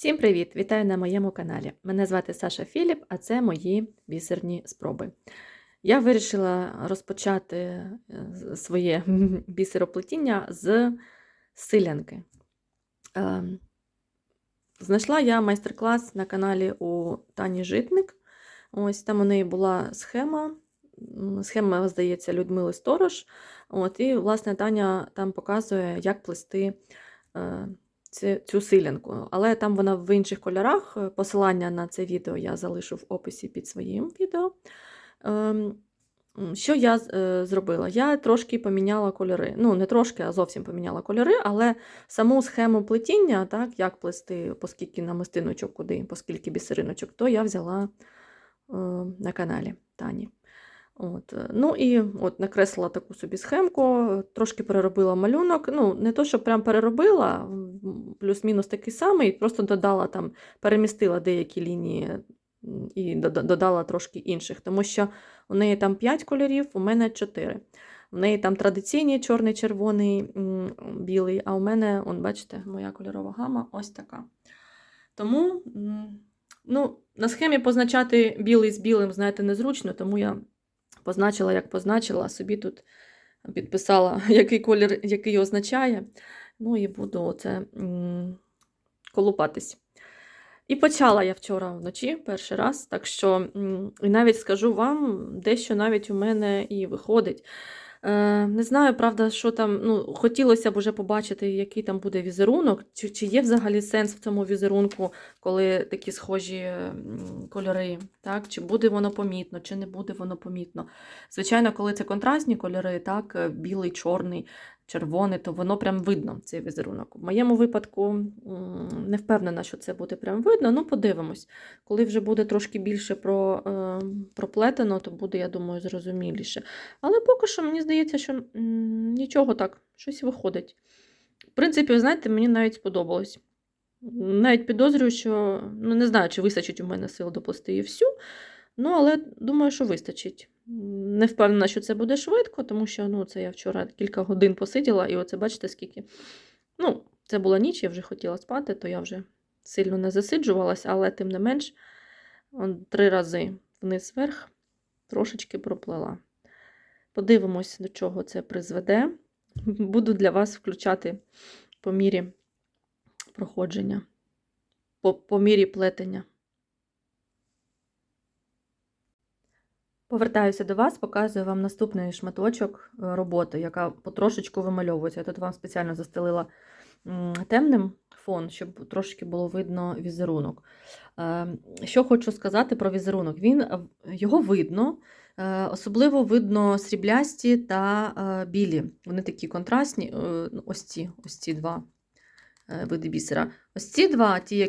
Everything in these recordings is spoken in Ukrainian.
Всім привіт! Вітаю на моєму каналі. Мене звати Саша Філіп, а це мої бісерні спроби. Я вирішила розпочати е, своє бісероплетіння з силянки. Е, Знайшла я майстер-клас на каналі у Тані Житник. Ось там у неї була схема. Схема, здається, Людмили Сторож. От, і, власне, Таня там показує, як плести е, цю, силянку. Але там вона в інших кольорах. Е, Посилання на це відео я залишу в описі під своїм відео. Ем, Що я е, зробила? Я трошки поміняла кольори. Ну, не трошки, а зовсім поміняла кольори, але саму схему плетіння, так, як плести, оскільки намистиночок куди, оскільки бісериночок, то я взяла е, на каналі Тані. От. Ну і от накреслила таку собі схемку, трошки переробила малюнок. Ну, не то, що прям переробила, плюс-мінус такий самий, просто додала там, перемістила деякі лінії і додала трошки інших, тому що у неї там 5 кольорів, у мене 4. У неї там традиційні чорний, червоний, білий, а у мене, он, бачите, моя кольорова гама ось така. Тому ну, на схемі позначати білий з білим, знаєте, незручно, тому я позначила, як позначила, собі тут підписала, який колір який означає. Ну і буду оце колупатись. І почала я вчора вночі перший раз, так що і навіть скажу вам, дещо навіть у мене і виходить. Е, не знаю, правда, що там, ну, хотілося б уже побачити, який там буде візерунок, чи, чи є взагалі сенс в цьому візерунку, коли такі схожі кольори, так? чи буде воно помітно, чи не буде воно помітно. Звичайно, коли це контрастні кольори, так, е, білий, чорний, червоний, то воно прям видно, цей візерунок. В моєму випадку не впевнена, що це буде прям видно, ну подивимось. Коли вже буде трошки більше про, е, проплетено, то буде, я думаю, зрозуміліше. Але поки що мені здається, що нічого так, щось виходить. В принципі, знаєте, мені навіть сподобалось. Навіть підозрюю, що ну, не знаю, чи вистачить у мене сил доплести її всю. Ну, але думаю, що вистачить. Не впевнена, що це буде швидко, тому що ну, це я вчора кілька годин посиділа, і оце бачите, скільки. Ну, це була ніч, я вже хотіла спати, то я вже сильно не засиджувалася, але тим не менш, три рази вниз вверх трошечки проплела. Подивимось, до чого це призведе. Буду для вас включати по мірі проходження, по, по мірі плетення. Повертаюся до вас, показую вам наступний шматочок е, роботи, яка потрошечку вимальовується. Я тут вам спеціально застелила темним фон, щоб трошки було видно візерунок. Е, Що хочу сказати про візерунок? Він, е, його видно, особливо видно сріблясті та білі. Вони такі контрастні, ну, ось ці, ось ці два види бісера. Ось ці два, ті,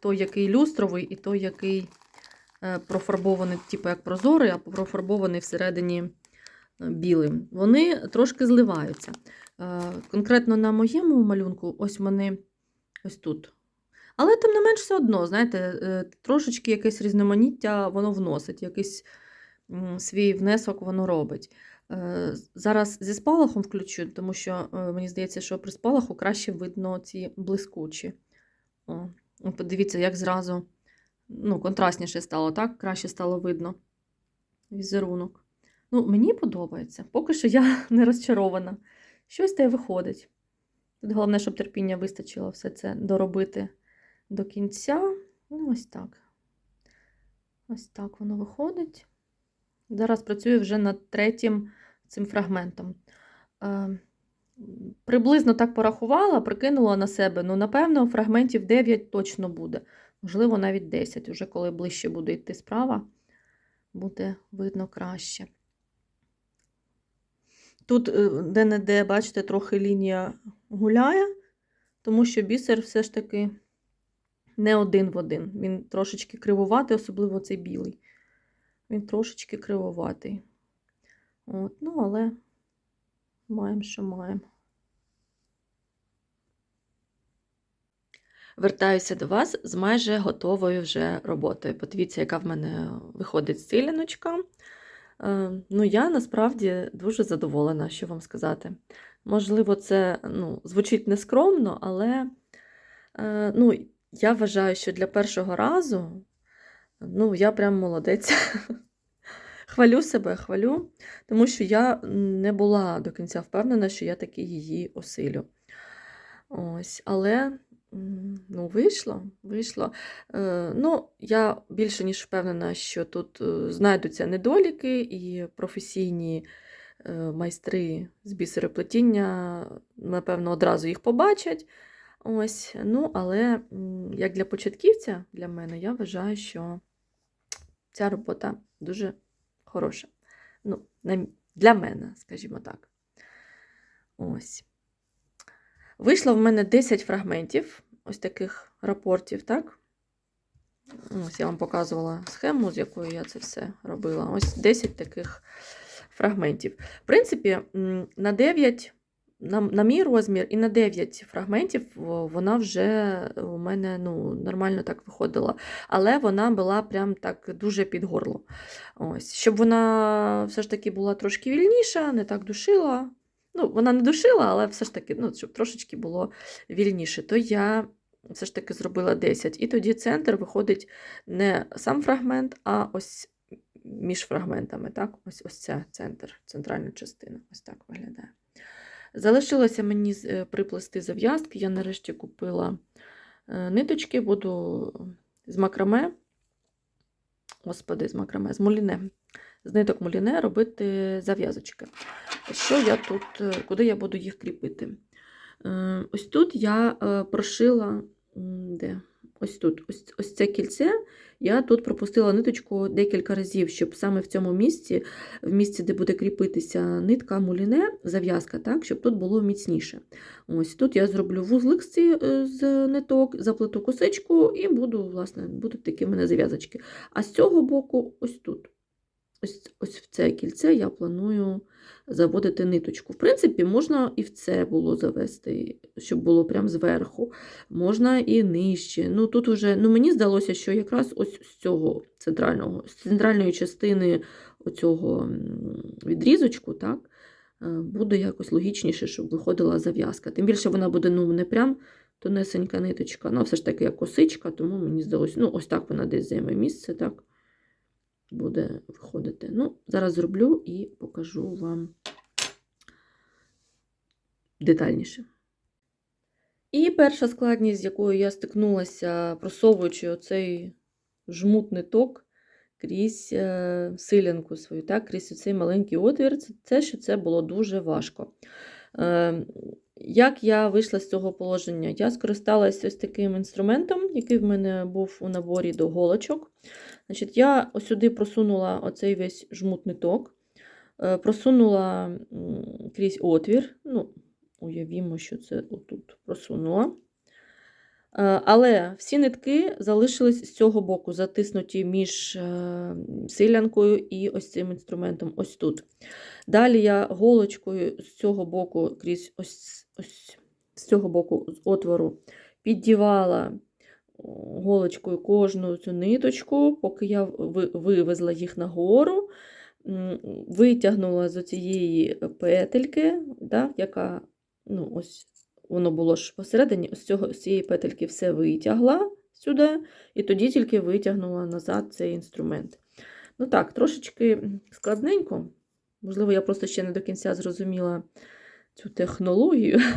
той, який люстровий, і той, який профарбований, типу як прозорий, а профарбований всередині е, білим. Вони трошки зливаються. Е, Конкретно на моєму малюнку, ось вони ось тут. Але тим не менш все одно, знаєте, е, трошечки якесь різноманіття воно вносить, якийсь свій внесок воно робить. Е, Зараз зі спалахом включу, тому що е, мені здається, що при спалаху краще видно ці блискучі. О, подивіться, як зразу ну, контрастніше стало, так? Краще стало видно візерунок. Ну, мені подобається. Поки що я не розчарована. Щось те виходить. Тут головне, щоб терпіння вистачило все це доробити до кінця. Ну, ось так. Ось так воно виходить. Зараз працюю вже над третім цим фрагментом. Е, приблизно так порахувала, прикинула на себе. Ну, напевно, фрагментів 9 точно буде. Можливо, навіть 10. Уже коли ближче буде йти справа, буде видно краще. Тут е, де-не-де, бачите, трохи лінія гуляє, тому що бісер все ж таки не один в один. Він трошечки кривуватий, особливо цей білий. Він трошечки кривуватий. От, ну, але маємо, що маємо. Вертаюся до вас з майже готовою вже роботою. Подивіться, яка в мене виходить силяночка. Е, Ну, я насправді дуже задоволена, що вам сказати. Можливо, це ну, звучить нескромно, але е, ну, я вважаю, що для першого разу, ну, я прям молодець. Хвалю себе, хвалю, тому що я не була до кінця впевнена, що я таки її осилю. Ось, але ну, вийшло, вийшло. Е, ну, я більше ніж впевнена, що тут е, знайдуться недоліки і професійні е, майстри з бісероплетіння, напевно, одразу їх побачать. Ось, ну, але як для початківця, для мене, я вважаю, що ця робота дуже хороша. Ну, для мене, скажімо так. Ось. Вийшло в мене 10 фрагментів, ось таких рапортів, так? Ось я вам показувала схему, з якою я це все робила. Ось 10 таких фрагментів. В принципі, на 9, на, на мій розмір і на 9 фрагментів вона вже у мене ну, нормально так виходила. Але вона була прям так дуже під горло. Ось. Щоб вона все ж таки була трошки вільніша, не так душила. Ну, вона не душила, але все ж таки, ну, щоб трошечки було вільніше, то я все ж таки зробила 10. І тоді центр виходить не сам фрагмент, а ось між фрагментами. Так? Ось ось це центр, центральна частина. Ось так виглядає. Залишилося мені е, приплести зав'язки. Я нарешті купила е, ниточки, буду з макраме. Господи, з макраме, з муліне. З ниток муліне робити зав'язочки. Що я тут, е, куди я буду їх кріпити? Е, Ось тут я е, прошила, де? Ось тут, ось, ось це кільце. Я тут пропустила ниточку декілька разів, щоб саме в цьому місці, в місці, де буде кріпитися нитка муліне, зав'язка, так, щоб тут було міцніше. Ось тут я зроблю вузлик з, ниток, заплету косичку і буду, власне, будуть такі в мене зав'язочки. А з цього боку, ось тут. Ось, ось в це кільце я планую заводити ниточку. В принципі, можна і в це було завести, щоб було прямо зверху. Можна і нижче. Ну, тут уже, ну, мені здалося, що якраз ось з цього центрального, з центральної частини оцього відрізочку, так, е, буде якось логічніше, щоб виходила зав'язка. Тим більше вона буде ну, не прям тонесенька ниточка, ну, все ж таки як косичка, тому мені здалося, ну, ось так вона десь займе місце, так буде виходити. Ну, зараз зроблю і покажу вам детальніше. І перша складність, з якою я стикнулася, просовуючи оцей жмут ниток крізь е, силянку свою, так, крізь цей маленький отвір, це що це було дуже важко. Як я вийшла з цього положення? Я скористалася ось таким інструментом, який в мене був у наборі до голочок. Значить, Я сюди просунула оцей весь жмут ниток, е, просунула крізь отвір. Ну, уявімо, що це отут просунула. Е, Але всі нитки залишились з цього боку, затиснуті між е, силянкою і ось цим інструментом, ось тут. Далі я голочкою з цього боку, крізь ось, ось з цього боку з отвору, піддівала голочкою кожну цю ниточку, поки я вивезла їх нагору, витягнула з цієї петельки, да, яка ну, ось воно було ж посередині, з, цього, з цієї петельки все витягла сюди, і тоді тільки витягнула назад цей інструмент. Ну так, трошечки складненько. Можливо, я просто ще не до кінця зрозуміла цю технологію.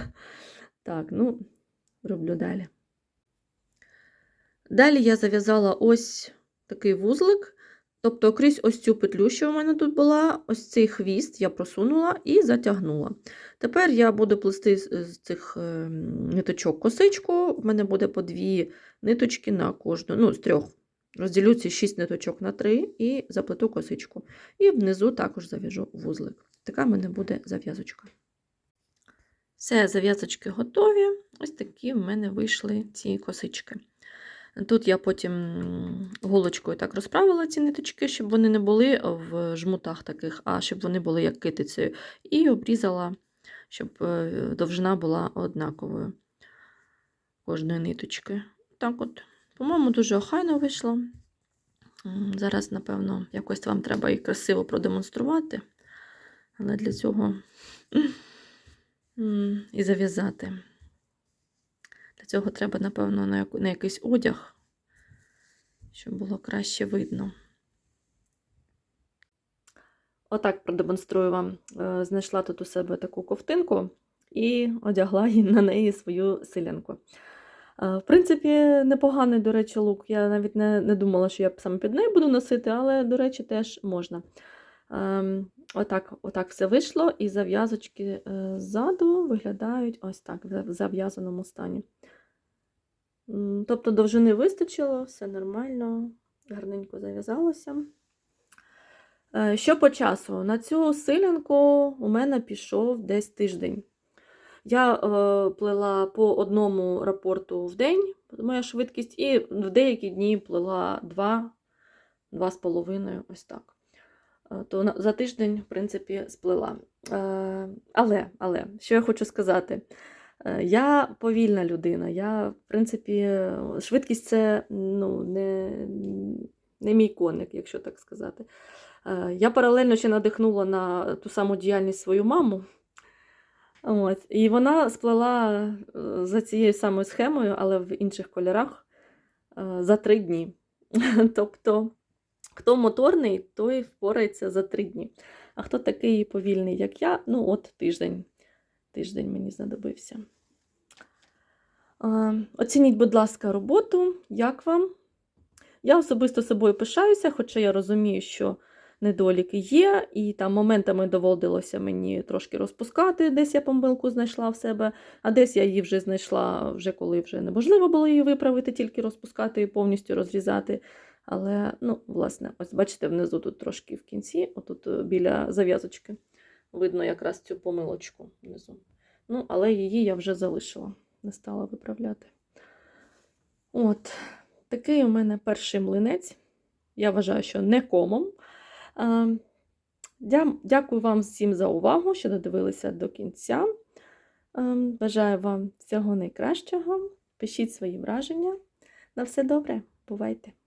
Так, ну, роблю далі. Далі я зав'язала ось такий вузлик. Тобто, крізь ось цю петлю, що у мене тут була, ось цей хвіст я просунула і затягнула. Тепер я буду плести з цих е, ниточок косичку. В мене буде по дві ниточки на кожну, ну, з трьох. Розділю ці шість ниточок на три і заплету косичку. І внизу також зав'яжу вузлик. Така в мене буде зав'язочка. Все, зав'язочки готові. Ось такі в мене вийшли ці косички. Тут я потім голочкою так розправила ці ниточки, щоб вони не були в жмутах таких, а щоб вони були як китицею. І обрізала, щоб е, довжина була однаковою кожної ниточки. Так от, по-моєму, дуже охайно вийшло. Зараз, напевно, якось вам треба їх красиво продемонструвати. Але для цього і зав'язати. Цього треба, напевно, на, на якийсь одяг, щоб було краще видно. Отак продемонструю вам. Е, Знайшла тут у себе таку ковтинку і одягла на неї свою силянку. Е, В принципі, непоганий, до речі, лук. Я навіть не, не думала, що я саме під неї буду носити, але, до речі, теж можна. Ем, Отак, отак все вийшло, і зав'язочки е, ззаду виглядають ось так, в зав'язаному стані. Тобто довжини вистачило, все нормально, гарненько зав'язалося. Е, Що по часу? На цю силянку у мене пішов десь тиждень. Я е, плела по одному рапорту в день, моя швидкість, і в деякі дні плела два, два з половиною, ось так. Е, То за тиждень, в принципі, сплела. Але, але, що я хочу сказати? Е, Я повільна людина. Я, в принципі, швидкість це ну, не, не мій коник, якщо так сказати. Е, Я паралельно ще надихнула на ту саму діяльність свою маму. От, і вона сплела е, за цією самою схемою, але в інших кольорах за три дні. Тобто, хто моторний, той впорається за три дні. А хто такий повільний, як я, ну от тиждень. Тиждень мені знадобився. Оцініть, будь ласка, роботу. Як вам? Я особисто собою пишаюся, хоча я розумію, що недоліки є, і там моментами доводилося мені трошки розпускати, десь я помилку знайшла в себе, а десь я її вже знайшла, вже коли вже неможливо було її виправити, тільки розпускати і повністю розрізати. Але, ну, власне, ось бачите, внизу тут трошки в кінці, отут е, біля зав'язочки, видно якраз цю помилочку внизу. Ну, але її я вже залишила, не стала виправляти. От, такий у мене перший млинець. Я вважаю, що не комом. Дякую вам всім за увагу, що додивилися до кінця. Бажаю вам всього найкращого. Пишіть свої враження. На все добре, бувайте!